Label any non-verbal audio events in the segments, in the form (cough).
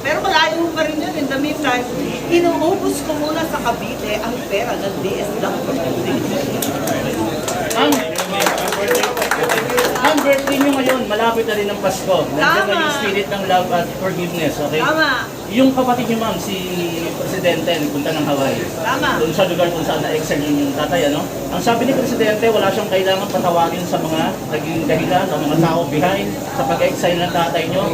Pero malayo pa rin yun. In the meantime, inuubos ko muna sa Cavite ang pera ng DSWD. Ang, ang birthday nyo ngayon, malapit na rin ang Pasko. Nandiyan na yung spirit ng love at forgiveness, okay? Tama. Yung kapatid niyo ma'am, si Presidente, nagpunta ng Hawaii. Tama. Doon sa lugar kung saan na-exile yun yung tatay, ano? Ang sabi ni Presidente, wala siyang kailangan patawagin sa mga naging dahilan o mga tao behind sa pag-exile ng tatay niyo.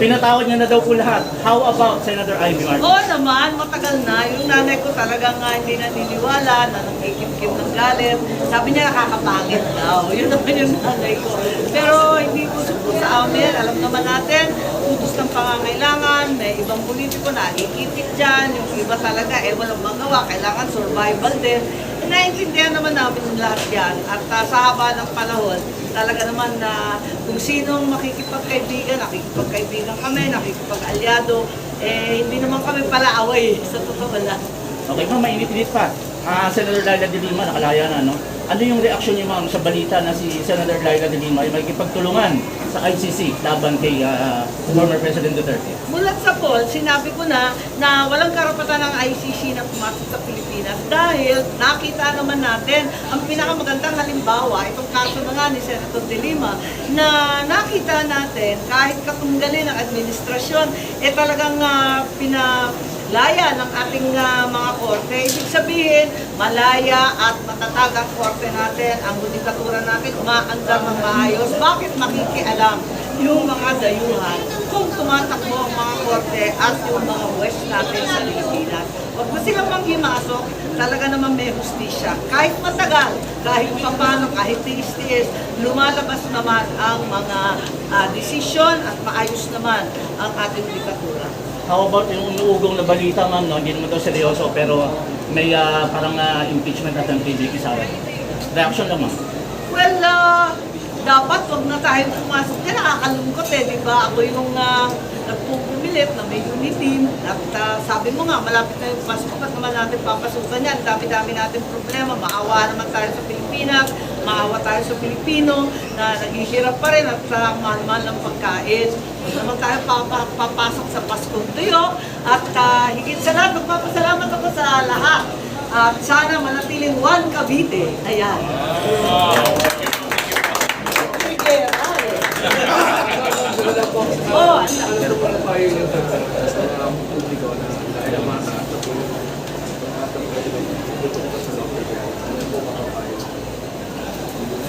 Pinatawad niya na daw po lahat. How about Senator Ivy Martin? Oo naman, matagal na. Yung nanay ko talagang nga hindi naniniwala na nangkikip-kip ng galit. Sabi niya nakakapangit daw. (laughs) Yun naman yung nanay ko. Pero hindi ko supo sa amin. Alam naman natin, utos ng pangangailangan. May ibang politiko na ikitik dyan. Yung iba talaga, eh walang magawa. Kailangan survival din. Naiintindihan naman namin lahat yan. At ah, sa haba ng panahon, talaga naman na kung sinong makikipagkaibigan, nakikipagkaibigan kami, nakikipag-alyado, eh hindi naman kami pala away (laughs) sa totoo lang. Okay ma'am, mainit-init pa. Ah, Senator Laila de Lima, nakalaya na, no? Ano yung reaksyon niyo ma'am sa balita na si Senator Laila de Lima ay makikipagtulungan sa ICC laban kay ah, former President Duterte? Mulat sa poll, sinabi ko na na walang karapatan ng ICC na pumasok sa Pilipinas dahil nakita naman natin ang pinakamagandang halimbawa, itong kaso na nga ni Senator De Lima, na nakita natin kahit katunggalin ng administrasyon, eh talagang uh, pinalaya ng ating ah, mga korte. Ibig sabihin, malaya at matatag ang korte natin, ang judikatura natin, umaandar ng maayos. Bakit makikialam yung mga dayuhan kung tumatakbo ang mga korte at yung mga west natin sa Pilipinas. Huwag mo silang manghimasok, talaga naman may hustisya. Kahit matagal, kahit papano, kahit tiis-tiis, lumalabas naman ang mga ah, desisyon at maayos naman ang ating dikatura. How about yung inuugong na balita ma'am, no? Hindi naman daw seryoso pero may ah, parang ah, impeachment at ang PBB sa Reaction lang ma'am. Well, ah, dapat wag na tayo pumasok dyan. Nakakalungkot eh, di ba? Ako yung uh, nagpupumilit na may unity. At ah, sabi mo nga, malapit na yung Pasko. Ba't naman natin papasukan yan? Dami-dami natin problema. Maawa naman tayo sa Pilipinas. Maawa tayo sa Pilipino na naghihirap pa rin at uh, mahal-mahal ng pagkain. Huwag naman tayo papa- papasok sa Paskong tuyo. At ah, higit sa lahat, magpapasalamat ako sa lahat. At sana manatiling one Cavite. Ayan. Sige, Oh, ano?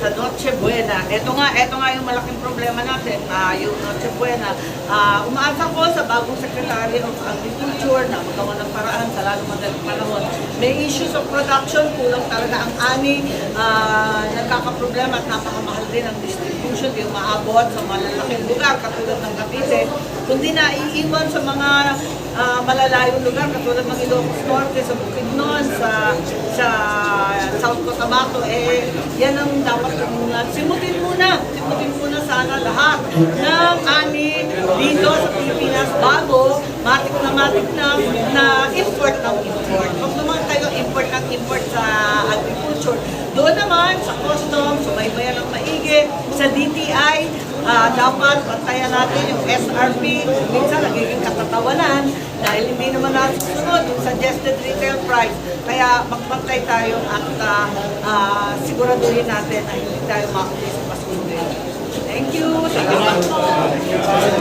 sa Noche Buena. Ito nga, ito nga yung malaking problema natin, ah, yung Noche Buena. Ah, umaasa ko sa bagong Secretary of Agriculture na magawa ng paraan sa lalong madaling panahon. May issues of production, kulang talaga ang ani, ah, nagkakaproblema at napakamahal din ang distribution, di maabot sa malalaking lugar katulad ng Cavite, kundi na iiwan sa mga ah, malalayong lugar katulad ng Ilocos Norte, sa Bukidnon, sa sa South Cotabato, eh, yan ang dapat muna. Simutin muna, simutin muna sana lahat ng ani dito sa Pilipinas bago matik na matik na na import ng import. Huwag naman kayo import ng import sa agriculture. Doon naman sa customs, sumaybayan ng maigi, sa Ah, dapat bantayan natin yung SRP. Minsan nagiging katatawanan dahil hindi naman nasusunod yung suggested retail price. Kaya magbantay tayo at ah, ah, siguraduhin natin na hindi tayo makulit sa pasulit. Thank you. Salamat po.